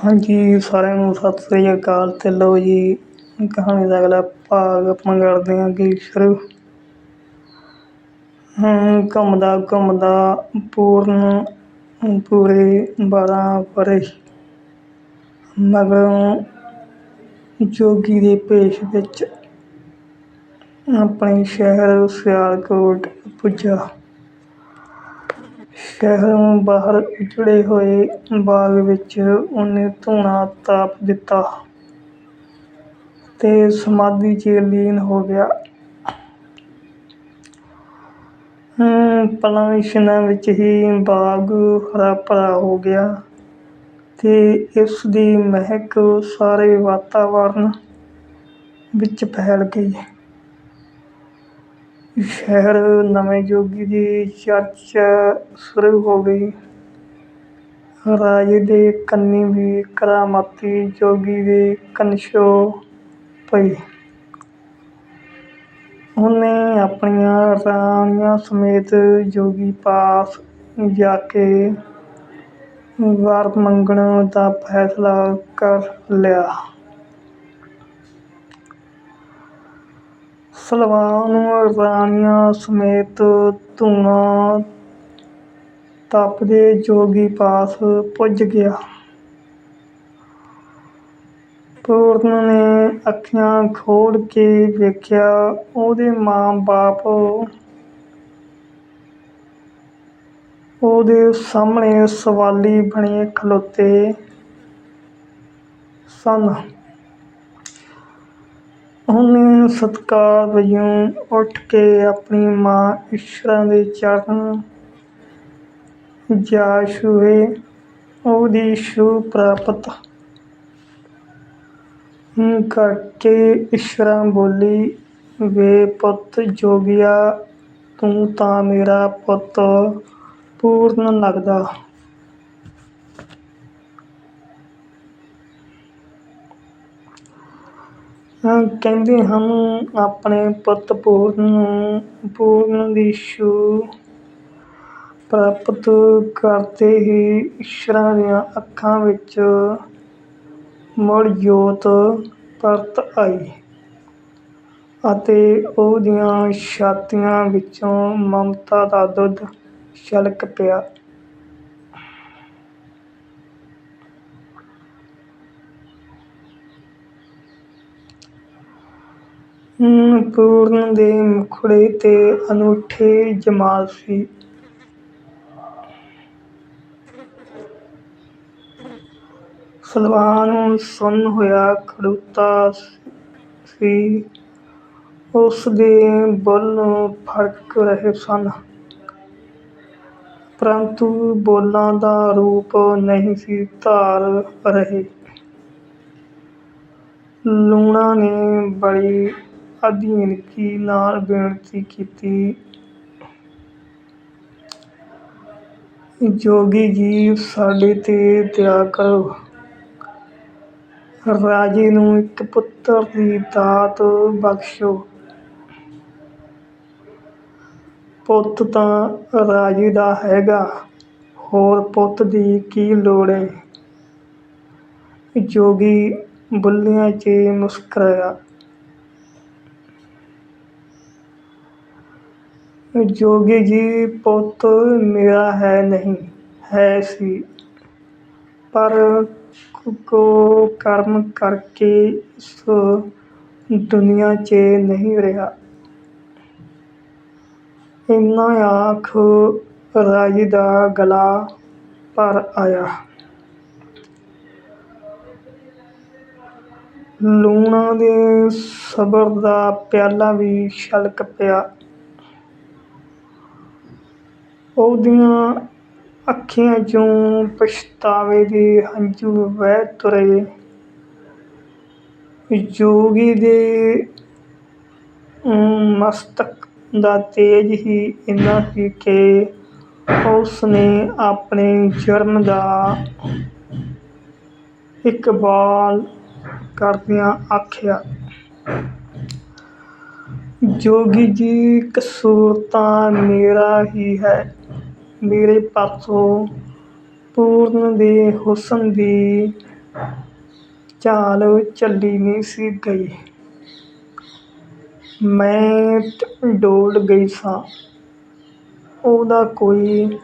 ਹਾਂਜੀ, ਸਾਰਿਆਂ ਨੂੰ ਸਤਿ ਸ੍ਰੀ ਅਕਾਲ ਤੇ ਲਓ ਜੀ, ਕਹਾਣੀ ਦਾ ਅਗਲਾ ਭਾਗ ਆਪਾਂ ਕਰਦੇ ਹਾਂ ਕਿ ਸ਼ੁਰੂ। ਹਮ ਘੁੰਮਦਾ ਘੁੰਮਦਾ ਪੂਰਨ, ਪੂਰੇ ਬਾਰਾਂ ਵਰ੍ਹੇ ਮਗਰੋਂ ਜੋਗੀ ਦੇ ਪੇਸ਼ ਵਿੱਚ ਆਪਣੇ ਸ਼ਹਿਰ ਸਿਆਲਕੋਟ ਪੁੱਜਾ। ਸ਼ਹਿਰੋਂ ਬਾਹਰ ਉਜੜੇ ਹੋਏ ਬਾਗ ਵਿੱਚ ਉਹਨੇ ਧੂਣਾ ਤਾਪ ਦਿੱਤਾ ਅਤੇ ਸਮਾਧੀ 'ਚ ਲੀਨ ਹੋ ਗਿਆ। ਪਲਾਂ ਇਸ਼ਨਾਂ ਵਿੱਚ ਹੀ ਬਾਗ ਹਰਾ ਭਰਾ ਹੋ ਗਿਆ ਅਤੇ ਇਸ ਦੀ ਮਹਿਕ ਸਾਰੇ ਵਾਤਾਵਰਨ ਵਿੱਚ ਫੈਲ ਗਈ। ਸ਼ਹਿਰ ਨਵੇਂ ਜੋਗੀ ਦੀ ਚਰਚਾ ਸ਼ੁਰੂ ਹੋ ਗਈ। ਰਾਜੇ ਦੇ ਕੰਨੀ ਵੀ ਕਰਾਮਾਤੀ ਜੋਗੀ ਦੇ ਕਨਸ਼ੋ ਪਈ। ਉਹਨੇ ਆਪਣੀਆਂ ਰਾਣੀਆਂ ਸਮੇਤ ਜੋਗੀ ਪਾਸ ਜਾ ਕੇ ਵਰ ਮੰਗਣ ਦਾ ਫੈਸਲਾ ਕਰ ਲਿਆ। ਸਲਵਾਨ ਰਾਣੀਆਂ ਸਮੇਤ ਧੂਣਾ ਤਪਦੇ ਜੋਗੀ ਪਾਸ ਪੁੱਜ ਗਿਆ। ਪੂਰਨ ਨੇ ਅੱਖਾਂ ਖੋਲ੍ਹ ਕੇ ਵੇਖਿਆ, ਉਹਦੇ ਮਾਂ ਬਾਪ ਉਹਦੇ ਸਾਹਮਣੇ ਸਵਾਲੀ ਬਣੇ ਖਲੋਤੇ ਸਨ। ਉਹਨੇ ਸਤਿਕਾਰ ਵਜੋਂ ਉੱਠ ਕੇ ਆਪਣੀ ਮਾਂ ਈਸ਼ਰਾ ਦੇ ਚਰਨ ਜਾ ਛੂਹੇ, ਉਹਦੀ ਛੂਹ ਪ੍ਰਾਪਤ ਕਰਕੇ ਈਸ਼ਰਾ ਬੋਲੀ, ਵੇ ਪੁੱਤ ਜੋਗਿਆ, ਤੂੰ ਤਾਂ ਮੇਰਾ ਪੁੱਤ ਪੂਰਨ ਲੱਗਦਾ। ਕਹਿੰਦੇ ਹਨ ਆਪਣੇ ਪੁੱਤ ਪੂਰਨ ਨੂੰ ਪੂਰਨ ਦੀ ਛੂਹ ਪ੍ਰਾਪਤ ਕਰਦੇ ਹੀ ਈਸ਼ਰਾ ਦੀਆਂ ਅੱਖਾਂ ਵਿੱਚ ਮੁੜ ਜੋਤ ਪਰਤ ਆਈ ਅਤੇ ਉਹਦੀਆਂ ਛਾਤੀਆਂ ਵਿੱਚੋਂ ਮਮਤਾ ਦਾ ਦੁੱਧ ਛਲਕ ਪਿਆ। ਪੂਰਨ ਦੇ ਮੁਖੜੇ ਤੇ ਅਨੂਠੇ ਜਮਾਲ ਸੀ। ਸਲਵਾਨ ਸੁੰਨ ਹੋਇਆ ਖੜੂਤਾ ਸੀ। ਉਸ ਦੇ ਬੁੱਲ ਫੜਕ ਰਹੇ ਸਨ। ਪਰੰਤੂ ਬੋਲਾਂ ਦਾ ਰੂਪ ਨਹੀਂ ਸੀ ਧਾਰ ਰਹੇ। ਲੂਣਾ ਨੇ ਬੜੀ ਅਧੀਨਗੀ ਨਾਲ ਬੇਨਤੀ ਕੀਤੀ? ਜੋਗੀ ਜੀ ਸਾਡੇ ਤੇ ਦਇਆ ਕਰੋ। ਰਾਜੇ ਨੂੰ ਇੱਕ ਪੁੱਤਰ ਦੀ ਦਾਤ ਬਖਸ਼ੋ। ਪੁੱਤ ਤਾਂ ਰਾਜੇ ਦਾ ਹੈਗਾ, ਹੋਰ ਪੁੱਤ ਦੀ ਕੀ ਲੋੜ ਏ? ਜੋਗੀ ਬੁੱਲਿਆਂ 'ਚ ਮੁਸਕਰਾਇਆ। ਜੋਗੀ ਜੀ, ਪੁੱਤ ਮੇਰਾ ਹੈ ਨਹੀਂ, ਹੈ ਸੀ। ਪਰ ਕੋ ਕਰਮ ਕਰਕੇ ਇਸ ਦੁਨੀਆ 'ਚ ਨਹੀਂ ਰਿਹਾ। ਇੰਨਾ ਆਖ ਰਾਜੇ ਦਾ ਗਲਾ ਭਰ ਆਇਆ। ਲੂਣਾ ਦੇ ਸਬਰ ਦਾ ਪਿਆਲਾ ਵੀ ਛਲਕ ਪਿਆ। ਉਹਦੀਆਂ ਅੱਖੀਆਂ 'ਚੋਂ ਪਛਤਾਵੇ ਦੇ ਹੰਝੂ ਵਹਿ ਤੁਰੇ। ਜੋਗੀ ਦੇ ਮਸਤਕ ਦਾ ਤੇਜ ਹੀ ਇੰਨਾ ਸੀ ਕਿ ਉਸ ਨੇ ਆਪਣੇ ਜਰਮ ਦਾ ਇਕਬਾਲ ਕਰਦਿਆਂ ਆਖਿਆ, ਜੋਗੀ ਜੀ, ਕਸੂਰ ਤਾਂ ਮੇਰਾ ਹੀ ਹੈ। ਮੇਰੇ ਪਾਸੋਂ ਪੂਰਨ ਦੇ ਹੁਸਨ ਦੀ ਚਾਲ ਚੱਲੀ ਨਹੀਂ ਸੀ ਗਈ। ਮੈਂ ਡੋਲ ਗਈ ਸਾਂ। ਉਹਦਾ ਕੋਈ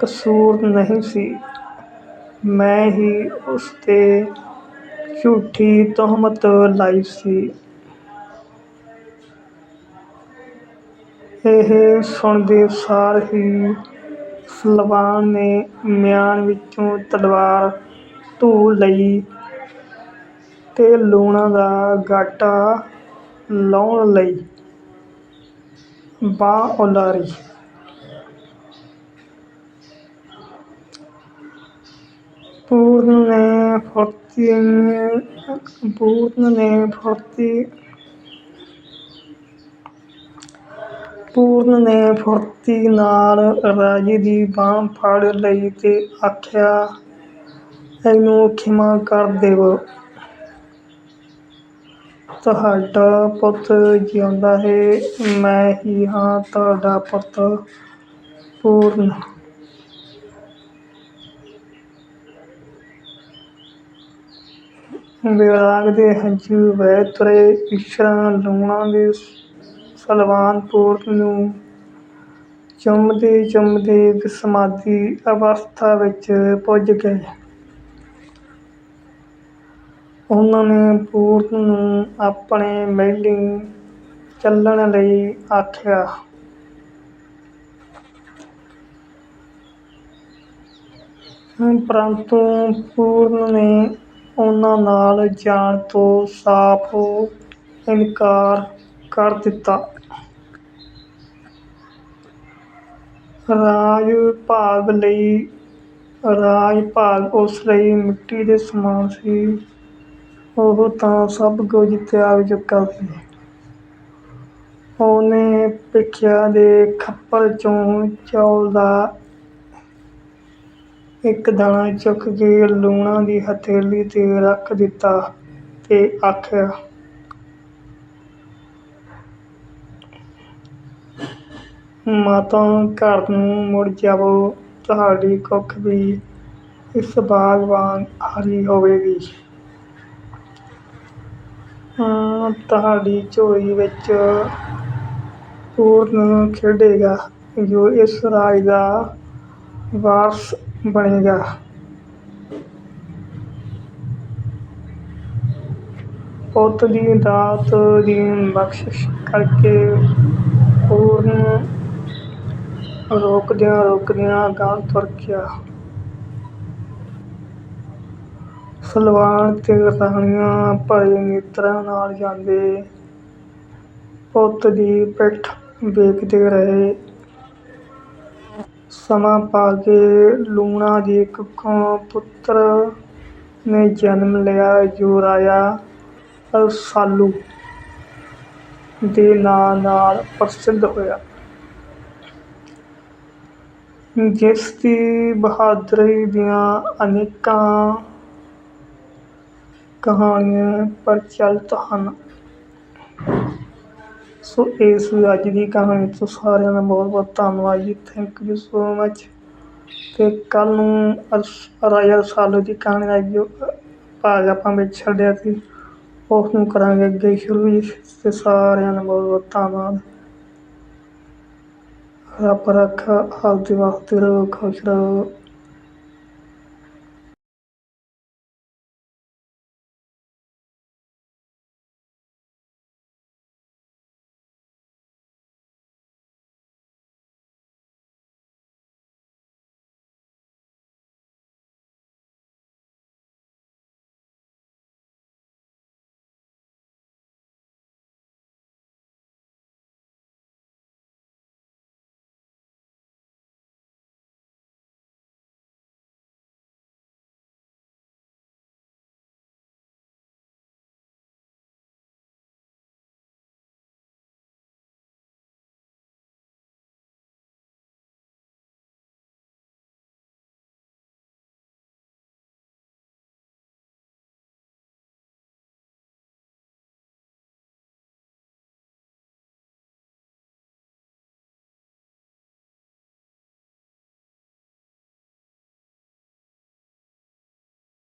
ਕਸੂਰ ਨਹੀਂ ਸੀ। ਮੈਂ ਹੀ ਉਸ 'ਤੇ ਝੂਠੀ ਤੁਹਮਤ ਲਾਈ ਸੀ। ਇਹ ਸੁਣਦੇ ਸਾਰ ਹੀ ਸਲਵਾਨ ਨੇ ਮਿਆਨ ਵਿੱਚੋਂ ਤਲਵਾਰ ਧੂ ਲਈ ਅਤੇ ਲੂਣਾ ਦਾ ਗਾਟਾ ਲਾਉਣ ਲਈ ਬਾਂਹ ਉਲਾਰੀ ਪੂਰਨ ਨੇ ਫੁਰਤੀ, ਪੂਰਨ ਨੇ ਫੁਰਤੀ ਪੂਰਨ ਨੇ ਫੁਰਤੀ ਨਾਲ ਰਾਜੇ ਦੀ ਬਾਂਹ ਫੜ ਲਈ ਅਤੇ ਆਖਿਆ, ਇਹਨੂੰ ਖਿਮਾ ਕਰ ਦੇਵੋ। ਤੁਹਾਡਾ ਪੁੱਤ ਜਿਉਂਦਾ ਹੈ, ਮੈਂ ਹੀ ਹਾਂ ਤੁਹਾਡਾ ਪੁੱਤ ਪੂਰਨ। ਵਿਰਾਗ ਦੇ ਹੰਝੂ ਵਹਿ ਤੁਰੇ ਇਸ਼ਰਾਂ ਲੂਣਾਂ ਦੇ ਸਲਵਾਨ ਪੂਰਨ ਨੂੰ ਚੁੰਮਦੇ ਚੁੰਮਦੇ ਸਮਾਧੀ ਅਵਸਥਾ ਵਿੱਚ ਪੁੱਜ ਗਏ। ਉਹਨਾਂ ਨੇ ਪੂਰਨ ਨੂੰ ਆਪਣੇ ਮਹਿਲੀਂ ਚੱਲਣ ਲਈ ਆਖਿਆ। ਪਰੰਤੂ ਪੂਰਨ ਨੇ ਉਹਨਾਂ ਨਾਲ ਜਾਣ ਤੋਂ ਸਾਫ਼ ਇਨਕਾਰ ਕਰ ਦਿੱਤਾ। ਰਾਜ ਭਾਗ ਲਈ, ਰਾਜ ਭਾਗ ਉਸ ਲਈ ਮਿੱਟੀ ਦੇ ਸਮਾਨ ਸੀ। ਉਹ ਤਾਂ ਸਭ ਕੁਝ ਤਿਆਗ ਚੁੱਕਾ ਸੀ। ਉਹਨੇ ਭਿਖਿਆ ਦੇ ਖੱਪਰ ਚੋਂ ਚੌਲ ਦਾ ਇੱਕ ਦਾਣਾ ਚੁੱਕ ਕੇ ਲੂਣਾ ਦੀ ਹਥੇਲੀ ਤੇ ਰੱਖ ਦਿੱਤਾ ਤੇ ਆਖਿਆ ਮਾਤਾ ਘਰ ਨੂੰ ਮੁੜ ਜਾਵੋ, ਤੁਹਾਡੀ ਕੁੱਖ ਵੀ ਇਸ ਬਾਗ ਵਾਂਗ ਹਰੀ ਹੋਵੇਗੀ। ਤੁਹਾਡੀ ਝੋਲੀ ਵਿੱਚ ਪੂਰਨ ਖੇਡੇਗਾ, ਜੋ ਇਸ ਰਾਜ ਦਾ ਵਾਰਸ ਬਣੇਗਾ। ਪੁੱਤ ਦੀ ਦਾਤ ਦੀ ਬਖਸ਼ਿਸ਼ ਕਰਕੇ ਪੂਰਨ ਰੋਕਦਿਆਂ ਰੋਕਦਿਆਂ ਗਾਂ ਤੁਰ ਗਿਆ। ਸਲਵਾਨ ਤੇ ਰਾਣੀਆਂ ਭਰੇ ਨੇਤਰਾਂ ਨਾਲ ਜਾਂਦੇ। ਪੁੱਤ ਦੀ ਪਿੱਠ ਵੇਖਦੇ ਰਹੇ। ਸਮਾਂ ਪਾ ਕੇ ਲੂਣਾ ਦੀ ਕੁੱਖੋਂ ਪੁੱਤਰ ਨੇ ਜਨਮ ਲਿਆ ਜੋ ਰਾਜਾ ਰਸਾਲੂ ਦੇ ਨਾਂ ਨਾਲ ਪ੍ਰਸਿੱਧ ਹੋਇਆ। ਜਿਸ ਦੀ ਬਹਾਦਰੀ ਦੀਆਂ ਅਨੇਕਾਂ ਕਹਾਣੀਆਂ ਪ੍ਰਚਲਿਤ ਹਨ। ਸੋ ਇਸ ਅੱਜ ਦੀ ਕਹਾਣੀ ਤੋਂ ਸਾਰਿਆਂ ਦਾ ਬਹੁਤ ਬਹੁਤ ਧੰਨਵਾਦ ਜੀ। ਥੈਂਕ ਯੂ ਸੋ ਮਚ ਤੇ ਕੱਲ ਨੂੰ ਅਰਸ- ਰਾਜਾ ਰਸਾਲੂ ਦੀ ਕਹਾਣੀ ਦਾ ਜੋ ਭਾਗ ਆਪਾਂ ਵਿੱਚ ਛੱਡਿਆ ਸੀ, ਉਸ ਨੂੰ ਕਰਾਂਗੇ ਅੱਗੇ ਸ਼ੁਰੂ ਜੀ। ਤੇ ਸਾਰਿਆਂ ਦਾ ਬਹੁਤ ਬਹੁਤ ਧੰਨਵਾਦ। ਰੱਬ ਰੱਖਾ ਆਪਦੇ ਵਾਸਤੇ ਰਹੋ ਖੁਸ਼ ਰਹੋ